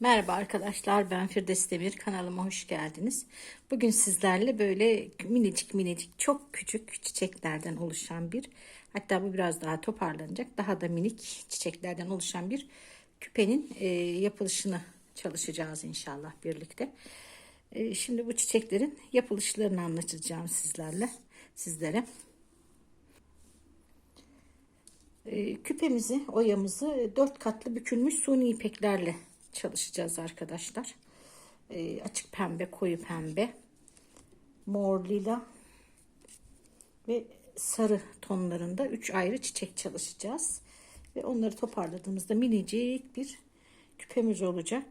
Merhaba arkadaşlar ben Firdevs Demir kanalıma hoş geldiniz. Bugün sizlerle böyle minicik minicik çok küçük çiçeklerden oluşan bir hatta bu biraz daha toparlanacak daha da minik çiçeklerden oluşan bir küpenin e, yapılışını çalışacağız inşallah birlikte. E, şimdi bu çiçeklerin yapılışlarını anlatacağım sizlerle sizlere. E, küpemizi oyamızı dört katlı bükülmüş suni ipeklerle çalışacağız arkadaşlar. E, açık pembe, koyu pembe, mor, lila ve sarı tonlarında üç ayrı çiçek çalışacağız. Ve onları toparladığımızda minicik bir küpemiz olacak.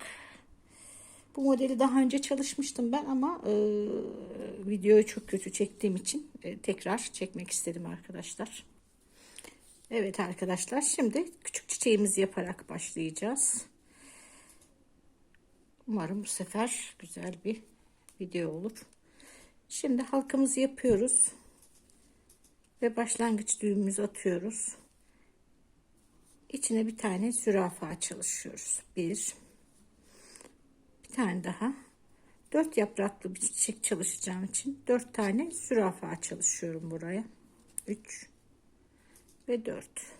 Bu modeli daha önce çalışmıştım ben ama e, videoyu çok kötü çektiğim için e, tekrar çekmek istedim arkadaşlar. Evet arkadaşlar şimdi küçük çiçeğimizi yaparak başlayacağız. Umarım bu sefer güzel bir video olur. Şimdi halkamızı yapıyoruz. Ve başlangıç düğümümüzü atıyoruz. İçine bir tane zürafa çalışıyoruz. Bir. Bir tane daha. Dört yapraklı bir çiçek çalışacağım için dört tane zürafa çalışıyorum buraya. Üç ve dört.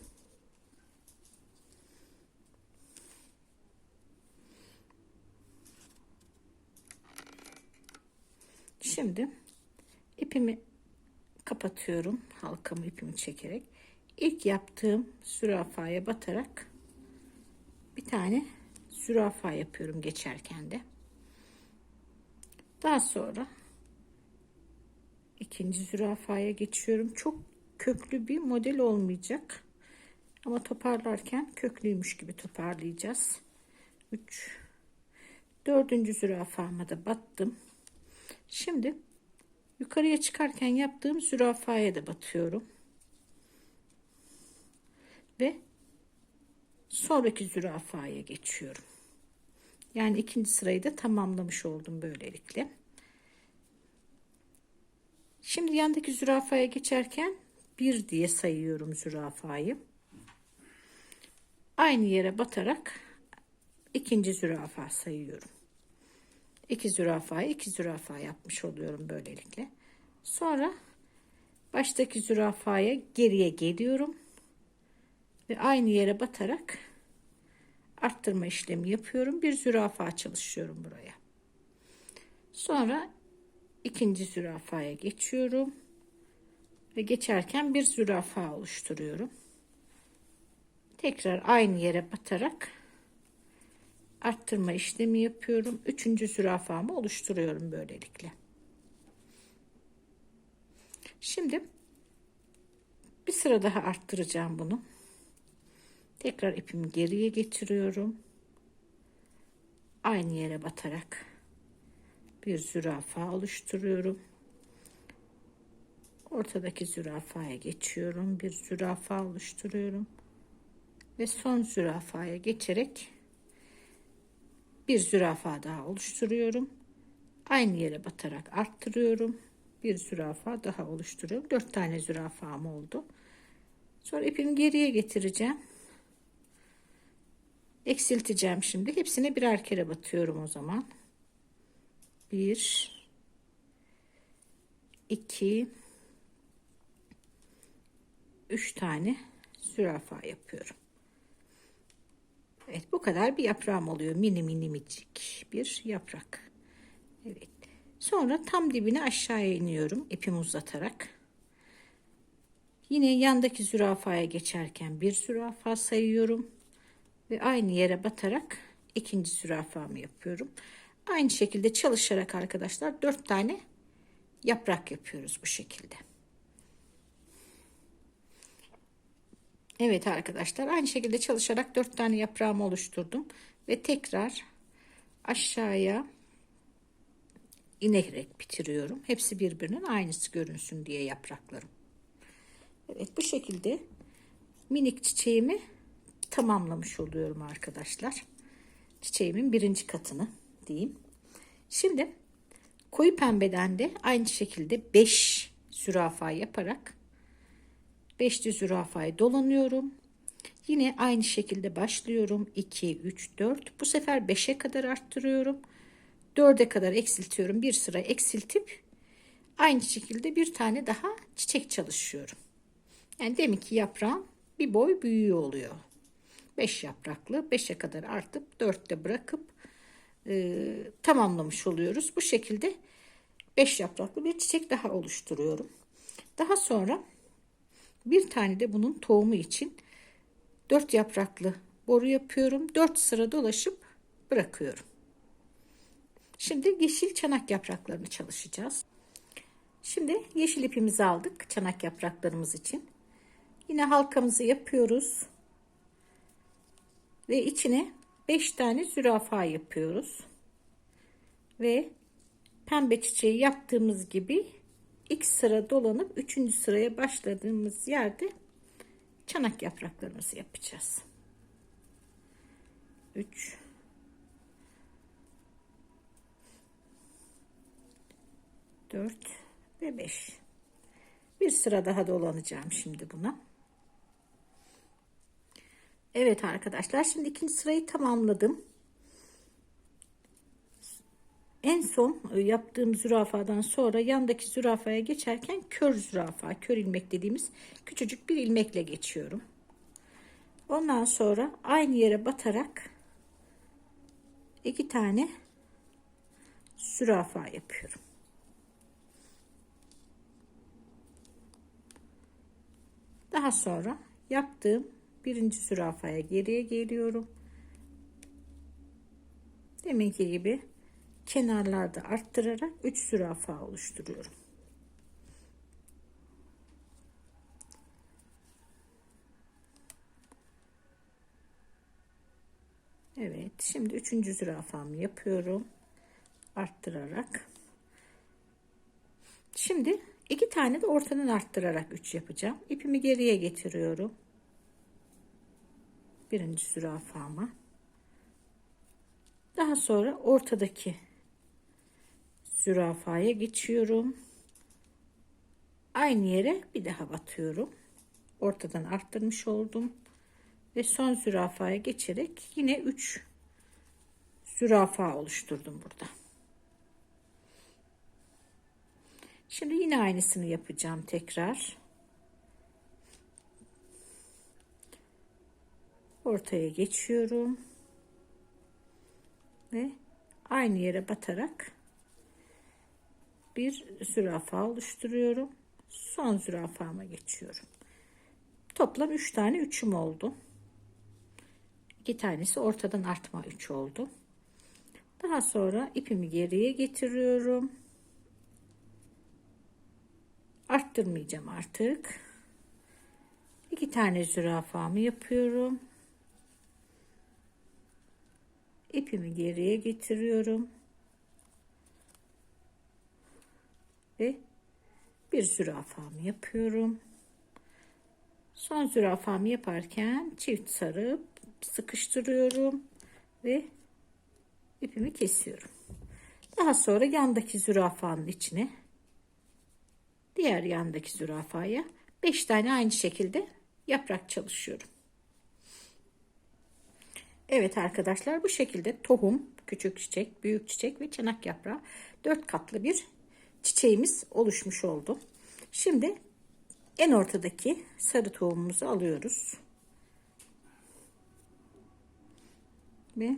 Şimdi ipimi kapatıyorum. Halkamı ipimi çekerek. İlk yaptığım zürafaya batarak bir tane zürafa yapıyorum geçerken de. Daha sonra ikinci zürafaya geçiyorum. Çok köklü bir model olmayacak. Ama toparlarken köklüymüş gibi toparlayacağız. 3 dördüncü zürafama da battım. Şimdi yukarıya çıkarken yaptığım zürafaya da batıyorum. Ve sonraki zürafaya geçiyorum. Yani ikinci sırayı da tamamlamış oldum böylelikle. Şimdi yandaki zürafaya geçerken bir diye sayıyorum zürafayı. Aynı yere batarak ikinci zürafa sayıyorum. 2 zürafa, 2 zürafa yapmış oluyorum böylelikle. Sonra baştaki zürafaya geriye geliyorum ve aynı yere batarak arttırma işlemi yapıyorum. Bir zürafa çalışıyorum buraya. Sonra ikinci zürafaya geçiyorum ve geçerken bir zürafa oluşturuyorum. Tekrar aynı yere batarak arttırma işlemi yapıyorum. Üçüncü zürafamı oluşturuyorum böylelikle. Şimdi bir sıra daha arttıracağım bunu. Tekrar ipimi geriye getiriyorum. Aynı yere batarak bir zürafa oluşturuyorum. Ortadaki zürafaya geçiyorum. Bir zürafa oluşturuyorum. Ve son zürafaya geçerek bir zürafa daha oluşturuyorum. Aynı yere batarak arttırıyorum. Bir zürafa daha oluşturuyorum. Dört tane zürafam oldu. Sonra ipimi geriye getireceğim. Eksilteceğim şimdi. Hepsine birer kere batıyorum o zaman. Bir, iki, üç tane zürafa yapıyorum. Evet bu kadar bir yaprağım oluyor. Mini mini minicik bir yaprak. Evet. Sonra tam dibine aşağıya iniyorum ipimi uzatarak. Yine yandaki zürafaya geçerken bir zürafa sayıyorum. Ve aynı yere batarak ikinci zürafamı yapıyorum. Aynı şekilde çalışarak arkadaşlar dört tane yaprak yapıyoruz bu şekilde. Evet arkadaşlar aynı şekilde çalışarak dört tane yaprağımı oluşturdum ve tekrar aşağıya inerek bitiriyorum. Hepsi birbirinin aynısı görünsün diye yapraklarım. Evet bu şekilde minik çiçeğimi tamamlamış oluyorum arkadaşlar. Çiçeğimin birinci katını diyeyim. Şimdi koyu pembeden de aynı şekilde 5 zürafa yaparak Beşli zürafayı dolanıyorum. Yine aynı şekilde başlıyorum. 2, 3, 4. Bu sefer 5'e kadar arttırıyorum. 4'e kadar eksiltiyorum. Bir sıra eksiltip aynı şekilde bir tane daha çiçek çalışıyorum. Yani demek ki yaprağın bir boy büyüğü oluyor. 5 yapraklı 5'e kadar artıp 4'te bırakıp e, tamamlamış oluyoruz. Bu şekilde 5 yapraklı bir çiçek daha oluşturuyorum. Daha sonra bir tane de bunun tohumu için 4 yapraklı boru yapıyorum. 4 sıra dolaşıp bırakıyorum. Şimdi yeşil çanak yapraklarını çalışacağız. Şimdi yeşil ipimizi aldık çanak yapraklarımız için. Yine halkamızı yapıyoruz. Ve içine 5 tane zürafa yapıyoruz. Ve pembe çiçeği yaptığımız gibi ilk sıra dolanıp 3. sıraya başladığımız yerde çanak yapraklarımızı yapacağız. 3 4 ve 5 bir sıra daha dolanacağım şimdi buna. Evet arkadaşlar şimdi ikinci sırayı tamamladım. En son yaptığım zürafadan sonra yandaki zürafaya geçerken kör zürafa, kör ilmek dediğimiz küçücük bir ilmekle geçiyorum. Ondan sonra aynı yere batarak iki tane zürafa yapıyorum. Daha sonra yaptığım birinci zürafaya geriye geliyorum. Deminki gibi kenarlarda arttırarak 3 zürafa oluşturuyorum. Evet şimdi üçüncü zürafamı yapıyorum. Arttırarak. Şimdi iki tane de ortadan arttırarak 3 yapacağım. İpimi geriye getiriyorum. Birinci zürafama. Daha sonra ortadaki zürafaya geçiyorum. Aynı yere bir daha batıyorum. Ortadan arttırmış oldum. Ve son zürafaya geçerek yine 3 zürafa oluşturdum burada. Şimdi yine aynısını yapacağım tekrar. Ortaya geçiyorum. Ve aynı yere batarak bir zürafa oluşturuyorum. Son zürafama geçiyorum. Toplam 3 tane üçüm oldu. İki tanesi ortadan artma 3 oldu. Daha sonra ipimi geriye getiriyorum. Arttırmayacağım artık. İki tane zürafamı yapıyorum. İpimi geriye getiriyorum ve bir zürafamı yapıyorum. Son zürafamı yaparken çift sarıp sıkıştırıyorum ve ipimi kesiyorum. Daha sonra yandaki zürafanın içine diğer yandaki zürafaya 5 tane aynı şekilde yaprak çalışıyorum. Evet arkadaşlar bu şekilde tohum, küçük çiçek, büyük çiçek ve çanak yaprağı dört katlı bir çiçeğimiz oluşmuş oldu. Şimdi en ortadaki sarı tohumumuzu alıyoruz. Ve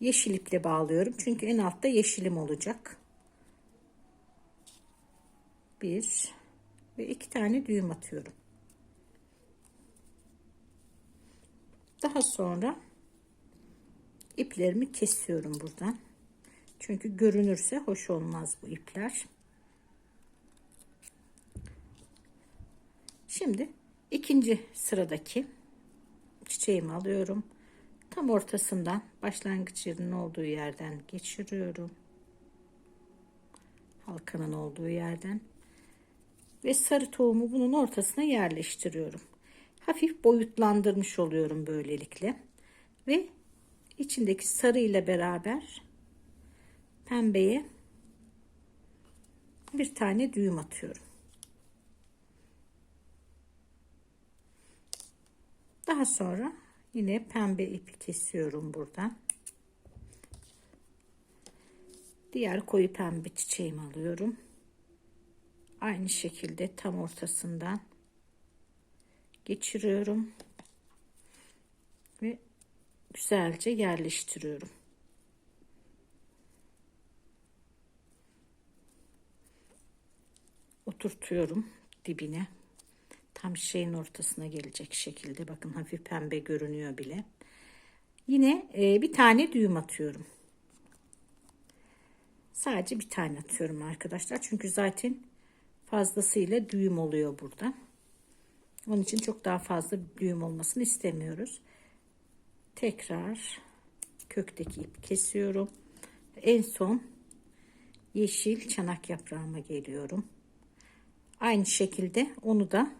yeşil iple bağlıyorum. Çünkü en altta yeşilim olacak. Bir ve iki tane düğüm atıyorum. Daha sonra iplerimi kesiyorum buradan. Çünkü görünürse hoş olmaz bu ipler. Şimdi ikinci sıradaki çiçeğimi alıyorum. Tam ortasından başlangıç yerinin olduğu yerden geçiriyorum. Halkanın olduğu yerden. Ve sarı tohumu bunun ortasına yerleştiriyorum hafif boyutlandırmış oluyorum böylelikle. Ve içindeki sarı ile beraber pembeye bir tane düğüm atıyorum. Daha sonra yine pembe ipi kesiyorum buradan. Diğer koyu pembe çiçeğimi alıyorum. Aynı şekilde tam ortasından geçiriyorum ve güzelce yerleştiriyorum. Oturtuyorum dibine. Tam şeyin ortasına gelecek şekilde. Bakın hafif pembe görünüyor bile. Yine e, bir tane düğüm atıyorum. Sadece bir tane atıyorum arkadaşlar. Çünkü zaten fazlasıyla düğüm oluyor burada. Onun için çok daha fazla düğüm olmasını istemiyoruz. Tekrar kökteki ip kesiyorum. En son yeşil çanak yaprağıma geliyorum. Aynı şekilde onu da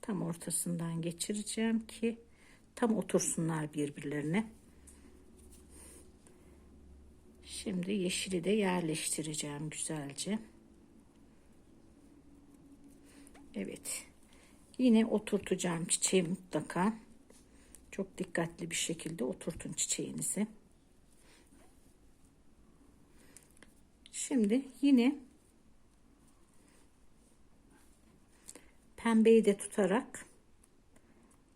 tam ortasından geçireceğim ki tam otursunlar birbirlerine. Şimdi yeşili de yerleştireceğim güzelce. Evet. Yine oturtacağım çiçeği mutlaka. Çok dikkatli bir şekilde oturtun çiçeğinizi. Şimdi yine pembeyi de tutarak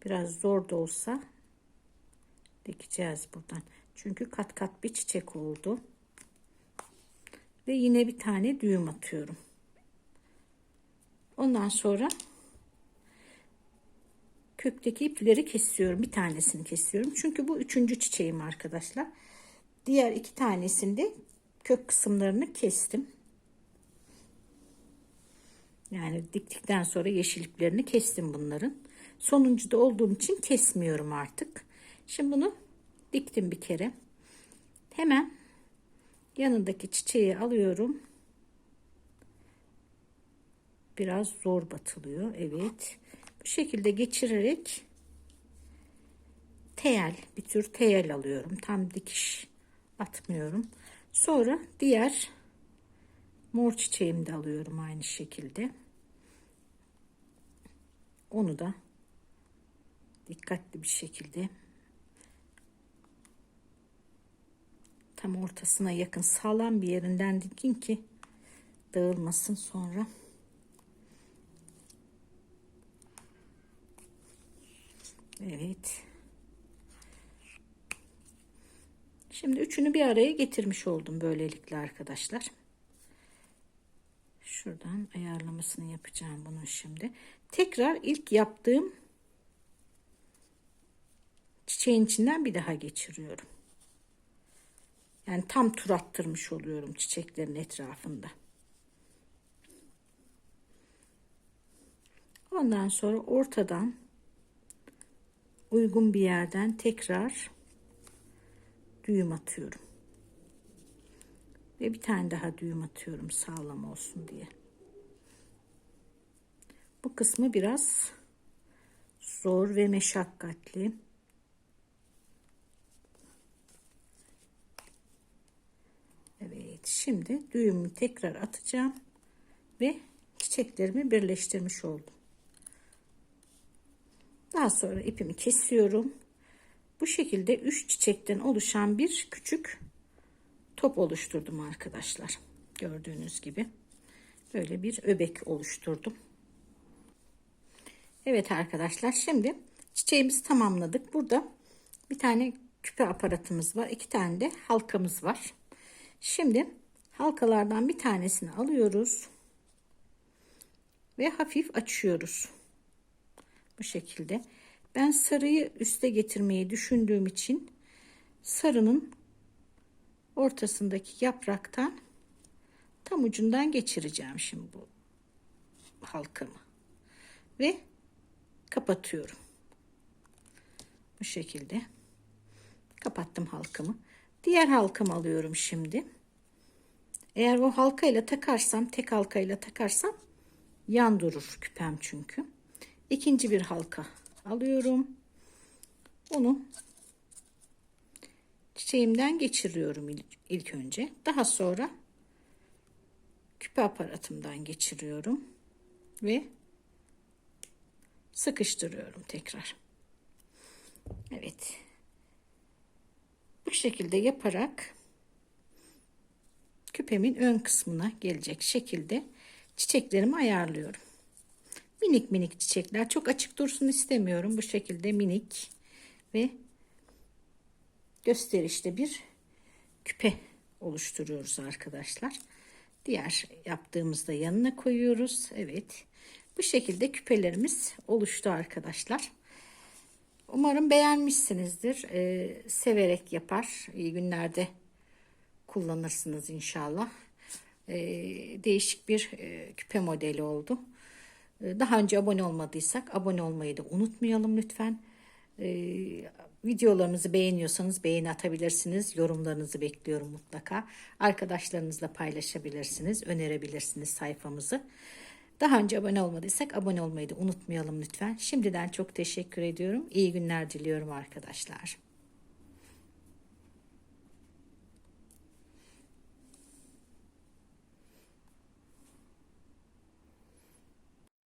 biraz zor da olsa dikeceğiz buradan. Çünkü kat kat bir çiçek oldu. Ve yine bir tane düğüm atıyorum. Ondan sonra kökteki ipleri kesiyorum. Bir tanesini kesiyorum. Çünkü bu üçüncü çiçeğim arkadaşlar. Diğer iki tanesinde kök kısımlarını kestim. Yani diktikten sonra yeşil iplerini kestim bunların. Sonuncuda olduğum için kesmiyorum artık. Şimdi bunu diktim bir kere. Hemen yanındaki çiçeği alıyorum. Biraz zor batılıyor. Evet. Bu şekilde geçirerek teyel bir tür teyel alıyorum. Tam dikiş atmıyorum. Sonra diğer mor çiçeğimi de alıyorum aynı şekilde. Onu da dikkatli bir şekilde tam ortasına yakın sağlam bir yerinden dikin ki dağılmasın sonra. Evet. Şimdi üçünü bir araya getirmiş oldum böylelikle arkadaşlar. Şuradan ayarlamasını yapacağım bunun şimdi. Tekrar ilk yaptığım çiçeğin içinden bir daha geçiriyorum. Yani tam tur attırmış oluyorum çiçeklerin etrafında. Ondan sonra ortadan uygun bir yerden tekrar düğüm atıyorum. Ve bir tane daha düğüm atıyorum sağlam olsun diye. Bu kısmı biraz zor ve meşakkatli. Evet şimdi düğümü tekrar atacağım ve çiçeklerimi birleştirmiş oldum. Daha sonra ipimi kesiyorum. Bu şekilde 3 çiçekten oluşan bir küçük top oluşturdum arkadaşlar. Gördüğünüz gibi böyle bir öbek oluşturdum. Evet arkadaşlar şimdi çiçeğimizi tamamladık. Burada bir tane küpe aparatımız var. iki tane de halkamız var. Şimdi halkalardan bir tanesini alıyoruz. Ve hafif açıyoruz. Bu şekilde. Ben sarıyı üste getirmeyi düşündüğüm için sarının ortasındaki yapraktan tam ucundan geçireceğim şimdi bu halkamı. Ve kapatıyorum. Bu şekilde kapattım halkamı. Diğer halkamı alıyorum şimdi. Eğer o halkayla takarsam, tek halkayla takarsam yan durur küpem çünkü. İkinci bir halka alıyorum. Onu çiçeğimden geçiriyorum ilk önce. Daha sonra küpe aparatımdan geçiriyorum ve sıkıştırıyorum tekrar. Evet. Bu şekilde yaparak küpemin ön kısmına gelecek şekilde çiçeklerimi ayarlıyorum. Minik minik çiçekler. Çok açık dursun istemiyorum. Bu şekilde minik ve gösterişli bir küpe oluşturuyoruz arkadaşlar. Diğer yaptığımızda yanına koyuyoruz. Evet. Bu şekilde küpelerimiz oluştu arkadaşlar. Umarım beğenmişsinizdir. Ee, severek yapar. İyi günlerde kullanırsınız inşallah. Ee, değişik bir e, küpe modeli oldu. Ee, daha önce abone olmadıysak abone olmayı da unutmayalım lütfen. Ee, videolarımızı beğeniyorsanız beğeni atabilirsiniz. Yorumlarınızı bekliyorum mutlaka. Arkadaşlarınızla paylaşabilirsiniz, önerebilirsiniz sayfamızı. Daha önce abone olmadıysak abone olmayı da unutmayalım lütfen. Şimdiden çok teşekkür ediyorum. İyi günler diliyorum arkadaşlar.